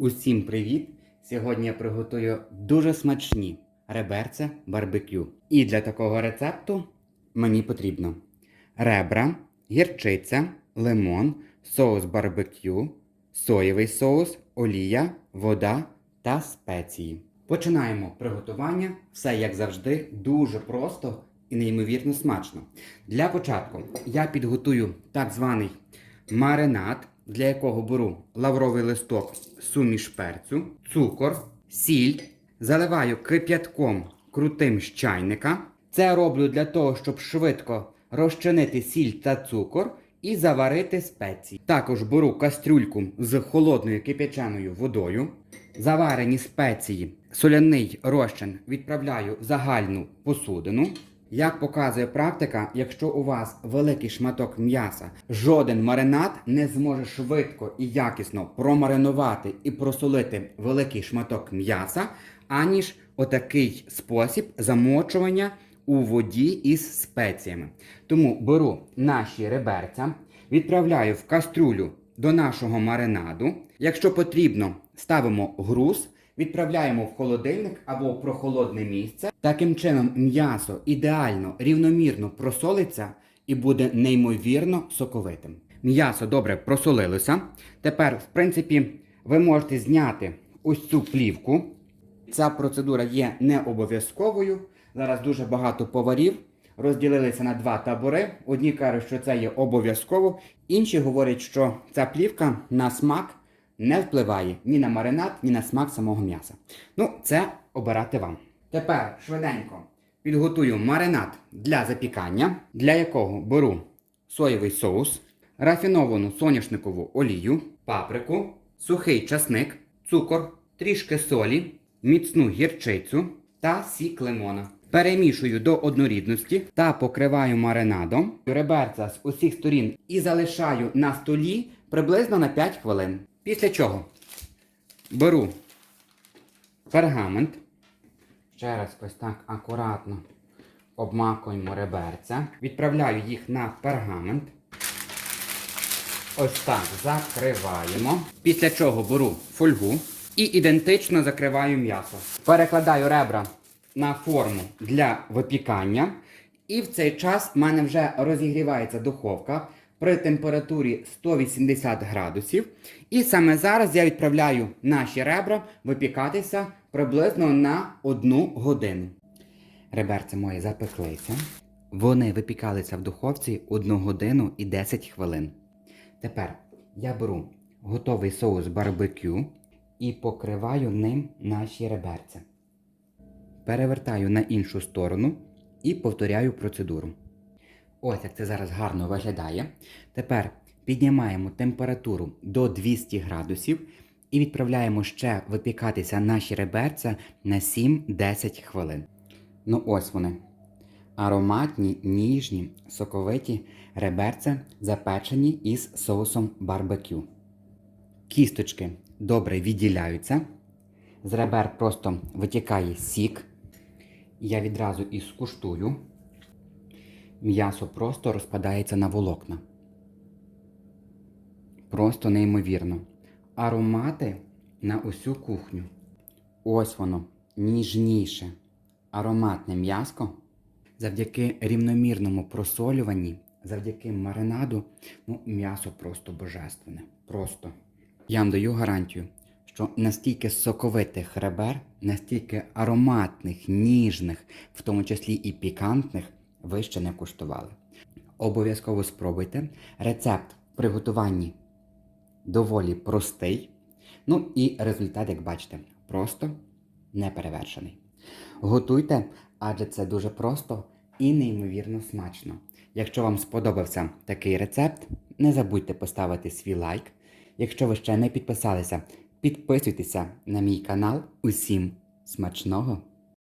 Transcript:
Усім привіт! Сьогодні я приготую дуже смачні реберця барбекю. І для такого рецепту мені потрібно ребра, гірчиця, лимон, соус барбекю, соєвий соус, олія, вода та спеції. Починаємо приготування. Все як завжди, дуже просто і неймовірно смачно. Для початку я підготую так званий маринад, для якого беру лавровий листок, суміш перцю, цукор, сіль, заливаю кип'ятком крутим з чайника. Це роблю для того, щоб швидко розчинити сіль та цукор і заварити спеції. Також беру кастрюльку з холодною кип'яченою водою. Заварені спеції, соляний розчин відправляю в загальну посудину. Як показує практика, якщо у вас великий шматок м'яса, жоден маринад не зможе швидко і якісно промаринувати і просолити великий шматок м'яса, аніж отакий спосіб замочування у воді із спеціями. Тому беру наші реберця, відправляю в кастрюлю до нашого маринаду. Якщо потрібно, ставимо груз. Відправляємо в холодильник або прохолодне місце. Таким чином м'ясо ідеально рівномірно просолиться і буде неймовірно соковитим. М'ясо добре просолилося. Тепер, в принципі, ви можете зняти ось цю плівку. Ця процедура є не обов'язковою. Зараз дуже багато поварів розділилися на два табори. Одні кажуть, що це є обов'язково, інші говорять, що ця плівка на смак не впливає ні на маринад, ні на смак самого м'яса. Ну, це обирати вам. Тепер швиденько підготую маринад для запікання, для якого беру соєвий соус, рафіновану соняшникову олію, паприку, сухий часник, цукор, трішки солі, міцну гірчицю та сік лимона. Перемішую до однорідності та покриваю маринадом реберця з усіх сторін і залишаю на столі приблизно на 5 хвилин. Після чого беру пергамент. Ще раз ось так акуратно обмакуємо реберця. Відправляю їх на пергамент. Ось так закриваємо. Після чого беру фольгу і ідентично закриваю м'ясо. Перекладаю ребра на форму для випікання. І в цей час в мене вже розігрівається духовка при температурі 180 градусів. І саме зараз я відправляю наші ребра випікатися приблизно на одну годину. Реберці мої запеклися. Вони випікалися в духовці 1 годину і 10 хвилин. Тепер я беру готовий соус барбекю і покриваю ним наші реберця. Перевертаю на іншу сторону і повторяю процедуру. Ось як це зараз гарно виглядає. Тепер піднімаємо температуру до 200 градусів і відправляємо ще випікатися наші реберця на 7-10 хвилин. Ну ось вони. Ароматні, ніжні, соковиті реберця запечені із соусом барбекю. Кісточки добре відділяються. З ребер просто витікає сік. Я відразу і скуштую. М'ясо просто розпадається на волокна. Просто неймовірно. Аромати на усю кухню. Ось воно, ніжніше, ароматне м'яско. Завдяки рівномірному просолюванні, завдяки маринаду, ну, м'ясо просто божественне. Просто. Я вам даю гарантію, що настільки соковитих ребер, настільки ароматних, ніжних, в тому числі і пікантних, ви ще не куштували. Обов'язково спробуйте. Рецепт в приготуванні доволі простий. Ну і результат, як бачите, просто неперевершений. Готуйте, адже це дуже просто і неймовірно смачно. Якщо вам сподобався такий рецепт, не забудьте поставити свій лайк. Якщо ви ще не підписалися, підписуйтеся на мій канал. Усім смачного!